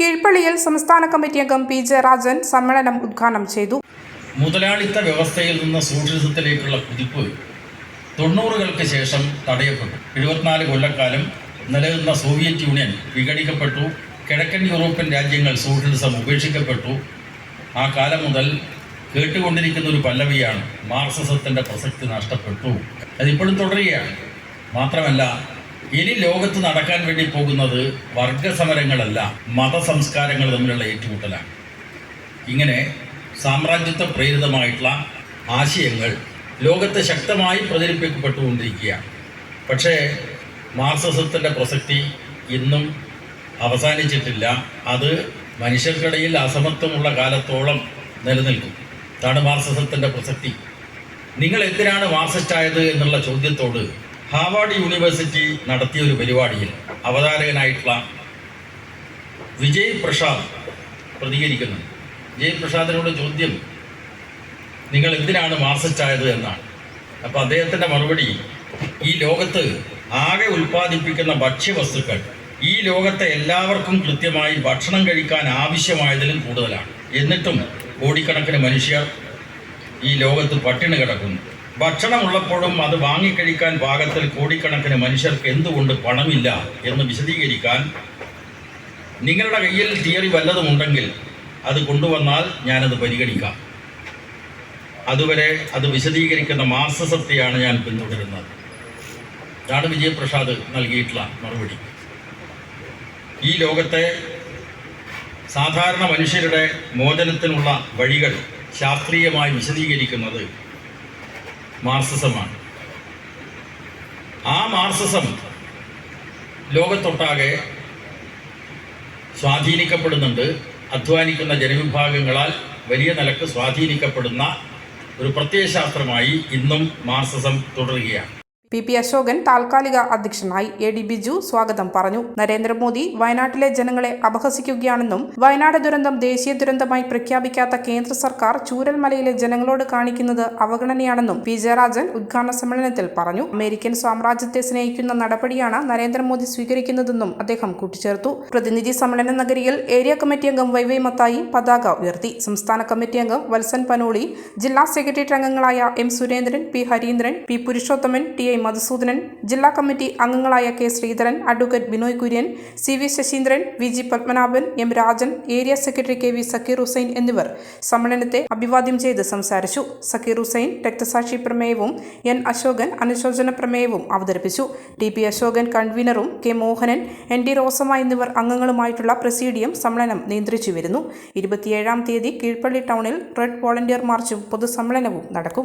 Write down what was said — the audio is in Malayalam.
കീഴ്പള്ളിയിൽ സംസ്ഥാന കമ്മിറ്റി അംഗം പി ജയരാജൻ സമ്മേളനം ഉദ്ഘാടനം ചെയ്തു. മുതലാളിത്ത വ്യവസ്ഥയിൽ നിന്ന് സോഷ്യലിസത്തിലേക്കുള്ള കുതിപ്പ് തൊണ്ണൂറുകൾക്ക് ശേഷം തടയപ്പെട്ടു. എഴുപത്തിനാല് കൊല്ലക്കാലം നിലനിന്ന സോവിയറ്റ് യൂണിയൻ വിഘടിക്കപ്പെട്ടു. കിഴക്കൻ യൂറോപ്യൻ രാജ്യങ്ങൾ സോഷ്യലിസം ഉപേക്ഷിക്കപ്പെട്ടു. ആ കാലം മുതൽ കേട്ടുകൊണ്ടിരിക്കുന്ന ഒരു പല്ലവിയാണ് മാർക്സിസത്തിന്റെ പ്രസക്തി നഷ്ടപ്പെട്ടു. അതിപ്പോഴും തുടരുകയാണ്. മാത്രമല്ല ഇനി ലോകത്ത് നടക്കാൻ വേണ്ടി പോകുന്നത് വർഗസമരങ്ങളല്ല മതസംസ്കാരങ്ങൾ തമ്മിലുള്ള ഏറ്റുമുട്ടലാണ്. ഇങ്ങനെ സാമ്രാജ്യത്വ പ്രേരിതമായിട്ടുള്ള ആശയങ്ങൾ ലോകത്തെ ശക്തമായി പ്രചരിപ്പിക്കപ്പെട്ടുകൊണ്ടിരിക്കുകയാണ് പക്ഷേ മാർക്സിസത്തിന്റെ പ്രസക്തി ഇന്നും അവസാനിച്ചിട്ടില്ല. അത് മനുഷ്യർക്കിടയിൽ അസമത്വമുള്ള കാലത്തോളം നിലനിൽക്കും. അതാണ് മാർക്സിസത്തിന്റെ പ്രസക്തി. നിങ്ങൾ എന്തിനാണ് മാർക്സിസ്റ്റ് ആയത് എന്നുള്ള ചോദ്യത്തോട് ഹാവാർഡ് യൂണിവേഴ്സിറ്റി നടത്തിയ ഒരു പരിപാടിയിൽ അവതാരകനായിട്ടുള്ള വിജയ് പ്രസാദ് പ്രതികരിക്കുന്നു. വിജയ് പ്രസാദിനോട് ചോദ്യം നിങ്ങൾ എന്തിനാണ് മാസച്ചായത് എന്നാണ്? അപ്പോൾ അദ്ദേഹത്തിന്റെ മറുപടി ഈ ലോകത്ത് ആകെ ഉൽപ്പാദിപ്പിക്കുന്ന ഭക്ഷ്യവസ്തുക്കൾ ഈ ലോകത്തെ എല്ലാവർക്കും കൃത്യമായി ഭക്ഷണം കഴിക്കാൻ ആവശ്യമായതിലും കൂടുതലാണ്. എന്നിട്ടും കോടിക്കണക്കിന് മനുഷ്യർ ഈ ലോകത്ത് പട്ടിണി കിടക്കുന്നു. ഭക്ഷണമുള്ളപ്പോഴും അത് വാങ്ങിക്കഴിക്കാൻ പാകത്തിൽ കോടിക്കണക്കിന് മനുഷ്യർക്ക് എന്തുകൊണ്ട് പണമില്ല എന്ന് വിശദീകരിക്കാൻ നിങ്ങളുടെ കയ്യിൽ തിയറി വല്ലതുമുണ്ടെങ്കിൽ അത് കൊണ്ടുവന്നാൽ ഞാനത് പരിഗണിക്കാം. അതുവരെ അത് വിശദീകരിക്കുന്ന മാസസത്തെയാണ് ഞാൻ പിന്തുടരുന്നത്. ഇതാണ് വിജയപ്രസാദ് നൽകിയിട്ടുള്ള മറുപടി. ഈ ലോകത്തെ സാധാരണ മനുഷ്യരുടെ മോചനത്തിനുള്ള വഴികൾ ശാസ്ത്രീയമായി വിശദീകരിക്കുന്നത് മാർക്സിസമാണ് ആ മാർക്സിസം ലോകത്തൊട്ടാകെ സ്വാധീനിക്കപ്പെടുന്നുണ്ട്. അധ്വാനിക്കുന്ന ജനവിഭാഗങ്ങളാൽ വലിയ നിലയ്ക്ക് സ്വാധീനിക്കപ്പെടുന്ന ഒരു പ്രത്യയശാസ്ത്രമായി ഇന്നും മാർക്സിസം തുടരുകയാണ്. പി പി അശോകൻ താൽക്കാലിക അധ്യക്ഷനായി എ ഡി ബിജു സ്വാഗതം പറഞ്ഞു. നരേന്ദ്രമോദി വയനാട്ടിലെ ജനങ്ങളെ അപഹസിക്കുകയാണെന്നും വയനാട് ദുരന്തം ദേശീയ ദുരന്തമായി പ്രഖ്യാപിക്കാത്ത കേന്ദ്ര സർക്കാർ ചൂരൽമലയിലെ ജനങ്ങളോട് കാണിക്കുന്നത് അവഗണനയാണെന്നും പി ജയരാജൻ ഉദ്ഘാടന സമ്മേളനത്തിൽ പറഞ്ഞു. അമേരിക്കൻ സാമ്രാജ്യത്തെ സ്നേഹിക്കുന്ന നടപടിയാണ് നരേന്ദ്രമോദി സ്വീകരിക്കുന്നതെന്നും അദ്ദേഹം കൂട്ടിച്ചേർത്തു. പ്രതിനിധി സമ്മേളന നഗരിയിൽ ഏരിയ കമ്മിറ്റി അംഗം വൈ വൈ മത്തായി പതാക ഉയർത്തി. സംസ്ഥാന കമ്മിറ്റി അംഗം വത്സൻ പനോളി ജില്ലാ സെക്രട്ടേറിയറ്റ് അംഗങ്ങളായ M Surendran P Harindran P Purushothaman T Madhusoodanan ജില്ലാ കമ്മിറ്റി അംഗങ്ങളായ K Sreedharan advocate Binoy Kurian C V Sasindran V G Padmanabhan M Rajan area secretary K V Sakkir Hussain എന്നിവർ സമ്മേളനത്തെ അഭിവാദ്യം ചെയ്ത് സംസാരിച്ചു. സക്കീർ ഹുസൈൻ രക്തസാക്ഷി പ്രമേയവും എൻ അശോകൻ അനുശോചന പ്രമേയവും അവതരിപ്പിച്ചു. T P Ashokan കൺവീനറും K Mohanan N D Rosamma എന്നിവർ അംഗങ്ങളുമായിട്ടുള്ള പ്രസീഡിയം സമ്മേളനം നിയന്ത്രിച്ചു വരുന്നു. ഇരുപത്തിയേഴാം തീയതി കീഴ്പള്ളി ടൗണിൽ റെഡ് വോളണ്ടിയർ മാർച്ചും പൊതുസമ്മേളനവും നടക്കും.